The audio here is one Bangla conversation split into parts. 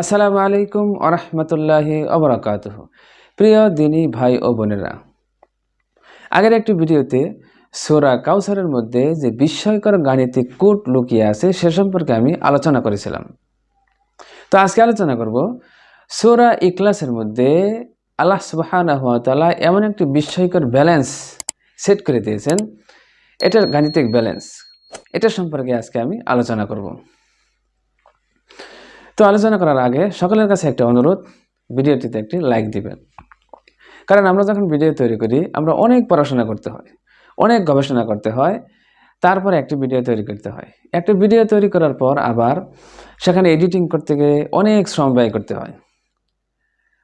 আসসালামু আলাইকুম আরহামতুল্লাহি অবরাকাত প্রিয় দিনী ভাই ও বোনেরা, আগের একটি ভিডিওতে সোরা কাউসারের মধ্যে যে বিস্ময়কর গাণিতিক কোট লুকিয়ে আছে সে সম্পর্কে আমি আলোচনা করেছিলাম। তো আজকে আলোচনা করব সোরা ইকলাসের মধ্যে আল্লাহ সুবাহানা এমন একটি বিস্ময়কর ব্যালেন্স সেট করে দিয়েছেন। এটার গাণিতিক ব্যালেন্স, এটা সম্পর্কে আজকে আমি আলোচনা করব। তো আলোচনা করার আগে সকলের কাছে একটা অনুরোধ, ভিডিওটিতে একটি লাইক দিবেন। কারণ আমরা যখন ভিডিও তৈরি করি, আমরা অনেক পড়াশোনা করতে হয়, অনেক গবেষণা করতে হয়, তারপরে একটি ভিডিও তৈরি করতে হয়। একটা ভিডিও তৈরি করার পর আবার সেখানে এডিটিং করতে গিয়ে অনেক শ্রম ব্যয় করতে হয়।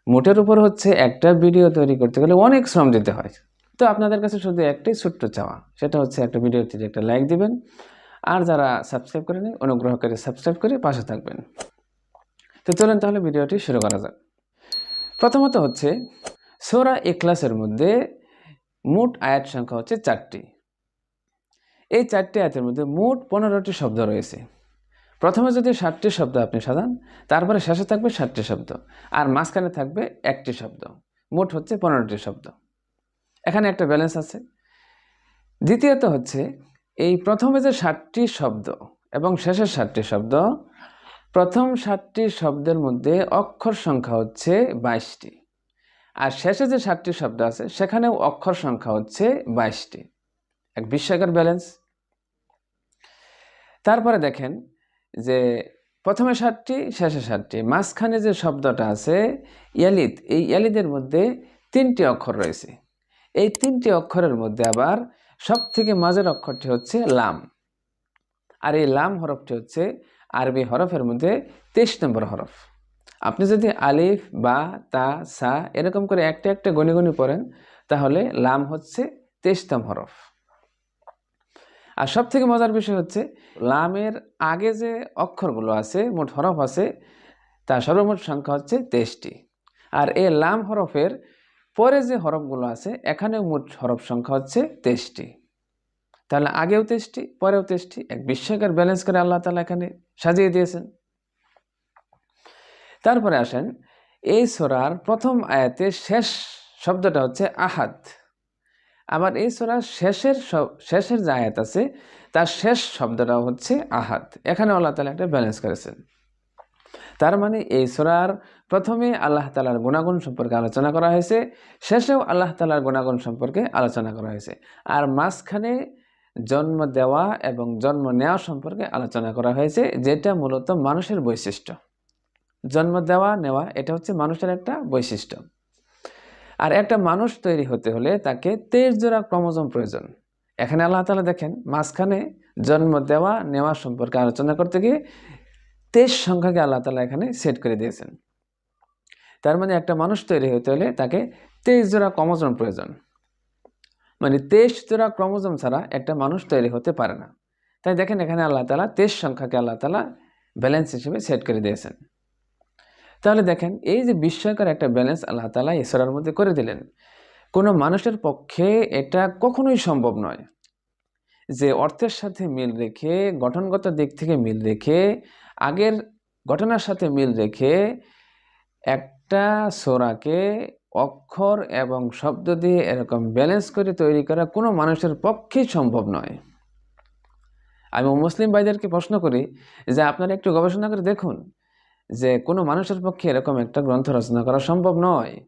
মোটের উপর হচ্ছে একটা ভিডিও তৈরি করতে গেলে অনেক শ্রম দিতে হয়। তো আপনাদের কাছে শুধু একটাই ছোট্ট চাওয়া, সেটা হচ্ছে একটা ভিডিওতে একটা লাইক দিবেন। আর যারা সাবস্ক্রাইব করেনি অনুগ্রহ করে সাবস্ক্রাইব করে পাশে থাকবেন। তো চলেন তাহলে ভিডিওটি শুরু করা যাক। প্রথমত হচ্ছে, সোরা এক্লাসের মধ্যে মোট আয়াত সংখ্যা হচ্ছে চারটি। এই চারটি আয়াতের মধ্যে মোট পনেরোটি শব্দ রয়েছে। প্রথমে যদি ষাটটি শব্দ আপনি সাজান, তারপরে শেষে থাকবে ষাটটি শব্দ, আর মাঝখানে থাকবে একটি শব্দ। মোট হচ্ছে পনেরোটি শব্দ। এখানে একটা ব্যালেন্স আছে। দ্বিতীয়ত হচ্ছে, এই প্রথমে যে ষাটটি শব্দ এবং শেষের ষাটটি শব্দ প্রথম সাতটি শব্দের মধ্যে অক্ষর সংখ্যা হচ্ছে বাইশটি। আর শেষে যে সাতটি শব্দ আছে, সেখানেও অক্ষর সংখ্যা হচ্ছে বাইশটি। এক বিস্ময়কর ব্যালেন্স। তারপরে দেখেন যে প্রথমে সাতটি, শেষে সাতটি। মাঝখানে যে শব্দটা আছে, ইয়ালিদ, এই ইয়ালিদের মধ্যে তিনটি অক্ষর রয়েছে। এই তিনটি অক্ষরের মধ্যে আবার সব থেকে মাঝের অক্ষরটি হচ্ছে লাম। আর এই লাম হরফটি হচ্ছে আরবি হরফের মধ্যে তেইশ নম্বর হরফ। আপনি যদি আলিফ, বা, তা, সা এরকম করে একটা একটা গণি গণি পড়েন, তাহলে লাম হচ্ছে তেইশতম হরফ। আর সব থেকে মজার বিষয় হচ্ছে, লামের আগে যে অক্ষরগুলো আছে, মোট হরফ আছে, তার সর্বমোট সংখ্যা হচ্ছে তেইশটি। আর এই লাম হরফের পরে যে হরফগুলো আছে, এখানেও মোট হরফ সংখ্যা হচ্ছে তেইশটি। তাহলে আগেও তেষ্টি, পরেও তেষ্টি। এক বিস্ময়কর ব্যালেন্স করে আল্লাহ তালা এখানে সাজিয়ে দিয়েছেন। তারপরে আসেন, এই সোরার প্রথম আয়াতে শেষ শব্দটা হচ্ছে আহাদ। আবার এই সোরার শেষের শেষের যে আয়াত আছে, তার শেষ শব্দটা হচ্ছে আহাদ। এখানে আল্লাহ তালা একটা ব্যালেন্স করেছেন। তার মানে এই সোরার প্রথমে আল্লাহ তালার গুণাগুণ সম্পর্কে আলোচনা করা হয়েছে, শেষেও আল্লাহ তালার গুণাগুণ সম্পর্কে আলোচনা করা হয়েছে। আর মাঝখানে জন্ম দেওয়া এবং জন্ম নেওয়া সম্পর্কে আলোচনা করা হয়েছে, যেটা মূলত মানুষের বৈশিষ্ট্য। জন্ম দেওয়া, নেওয়া, এটা হচ্ছে মানুষের একটা বৈশিষ্ট্য। আর একটা মানুষ তৈরি হতে হলে তাকে তেইশ জোড়া ক্রমজম প্রয়োজন। এখানে আল্লাহ তালা দেখেন, মাঝখানে জন্ম দেওয়া, নেওয়া সম্পর্কে আলোচনা করতে গিয়ে তেইশ সংখ্যাকে আল্লাহ তালা এখানে সেট করে দিয়েছেন। তার মানে একটা মানুষ তৈরি হতে হলে তাকে তেইশ জোড়া ক্রমজম প্রয়োজন। মানে তেইশ জোড়া ক্রমোজম ছাড়া একটা মানুষ তৈরি হতে পারে না। তাই দেখেন এখানে আল্লাহ তালা তেইশ সংখ্যাকে আল্লাহ তালা ব্যালেন্স হিসেবে সেট করে দিয়েছেন। তাহলে দেখেন এই যে বিস্ময়কর একটা ব্যালেন্স আল্লাহ তালা ঈশ্বরের মধ্যে করে দিলেন। কোনো মানুষের পক্ষে এটা কখনোই সম্ভব নয়। যে অর্থের সাথে মিল রেখে, গঠনগত দিক থেকে মিল রেখে, আগের ঘটনার সাথে মিল রেখে একটা সোরাকে অক্ষর এবং শব্দ দিয়ে এরকম ব্যালেন্স করে তৈরি করা কোনো মানুষের পক্ষেই সম্ভব নয়। আমি মুসলিম ভাইদেরকে প্রশ্ন করি যে আপনারা একটু গবেষণা করে দেখুন যে কোনো মানুষের পক্ষে এরকম একটা গ্রন্থ রচনা করা সম্ভব নয়।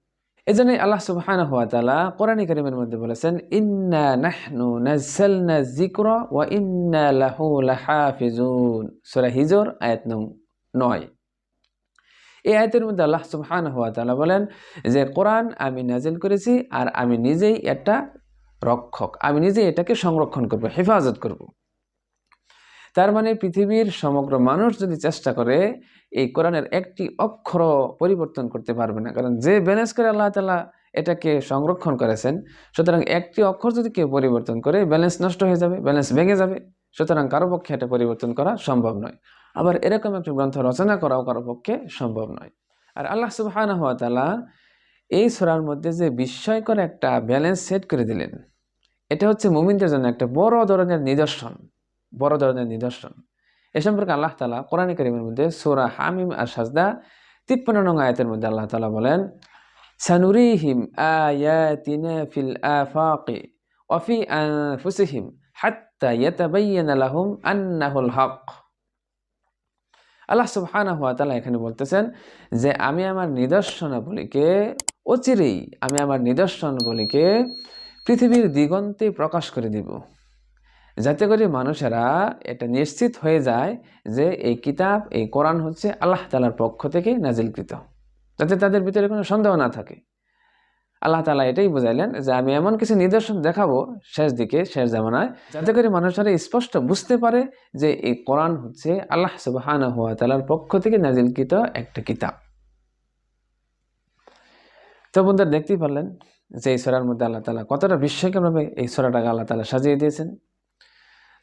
এজন্য আল্লাহ সুবহান হওয়া তালা কোরআন করিমের মধ্যে বলেছেন, ইন্না নাহনু নাজ্জালনা যিকরা ওয়া ইন্না লাহু লাহাফিজুন। সূরা হিজর, আয়াত নং 9 এই আয়তের মধ্যে আল্লাহ সুবহান হওয়া তালা বলেন যে, কোরআন আমি নাজিল করেছি আর আমি নিজেই একটা রক্ষক। আমি নিজেই এটাকে সংরক্ষণ করব, হেফাজত করব। তার মানে পৃথিবীর সমগ্র মানুষ যদি চেষ্টা করে এই কোরআনের একটি অক্ষর পরিবর্তন করতে পারবে না, কারণ যে ব্যালেন্স করে আল্লাহ তালা এটাকে সংরক্ষণ করেছেন, সুতরাং একটি অক্ষর যদি কেউ পরিবর্তন করে, ব্যালেন্স নষ্ট হয়ে যাবে, ব্যালেন্স ভেঙে যাবে, সুতরাং কারও পক্ষে এটা পরিবর্তন করা সম্ভব নয়। আবার এরকম একটি গ্রন্থ রচনা করাও কারও পক্ষে সম্ভব নয়। আর আল্লাহ সুবাহান হওয়া তালা এই সোরার মধ্যে যে বিস্ময়কর একটা ব্যালেন্স সেট করে দিলেন, এটা হচ্ছে মুমিনদের জন্য একটা বড় ধরনের নিদর্শন, বড় ধরনের নিদর্শন। এ সম্পর্কে আল্লাহ তালা কোরআন করিমের মধ্যে সোরা হামিম আর সাজদা তিপ্পান্ন নং আয়াতের মধ্যে আল্লাহ তালা বলেন, সানুরিহিম আয়াতিনা ফিল আফাকি ওয়াফি আনফুসিহিম হাত্তা ইয়াতাবাইয়ানা লাহুম আন্নাহুল হক। আল্লাহ সুবহানাহু হুয়া তালা এখানে বলতেছেন যে, আমি আমার নিদর্শনাবলীকে অচিরেই, আমি আমার নিদর্শনগুলিকে পৃথিবীর দিগন্তে প্রকাশ করে দিব। যাতে করে মানুষেরা এটা নিশ্চিত হয়ে যায় যে, এই কিতাব, এই কোরআন হচ্ছে আল্লাহ তালার পক্ষ থেকে নাজিলকৃত। যাতে তাদের ভিতরে কোনো সন্দেহ না থাকে। আল্লাহ তালা এটাই বুঝাইলেন যে আমি এমন কিছু নিদর্শন দেখাবো শেষ দিকে, শেষ জামানায়, যাতে করে মানুষেরা স্পষ্ট বুঝতে পারে যে এই কোরআন হচ্ছে আল্লাহ সুবাহান হুয়া তালার পক্ষ থেকে নাজিলকৃত একটা কিতাব। তো বন্ধুরা, দেখতেই পারলেন যে এই সোরার মধ্যে আল্লাহ তালা কতটা বিস্ময়করভাবে এই সোরাটাকে আল্লাহ তালা সাজিয়ে দিয়েছেন।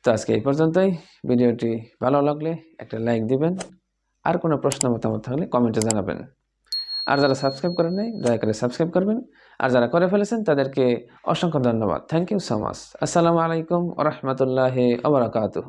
তো আজকে এই পর্যন্তই। ভিডিওটি ভালো লাগলে একটা লাইক দিবেন। আর কোনো প্রশ্ন, মতামত থাকলে কমেন্টে জানাবেন। আর যারা সাবস্ক্রাইব করেন নাই, দয়া করে সাবস্ক্রাইব করবেন। আর যারা করে ফেলেছেন, তাদেরকে অসংখ্য ধন্যবাদ। থ্যাংক ইউ সো মাচ আসসালামু আলাইকুম রহমতুল্লাহ ওবরাকাতুহ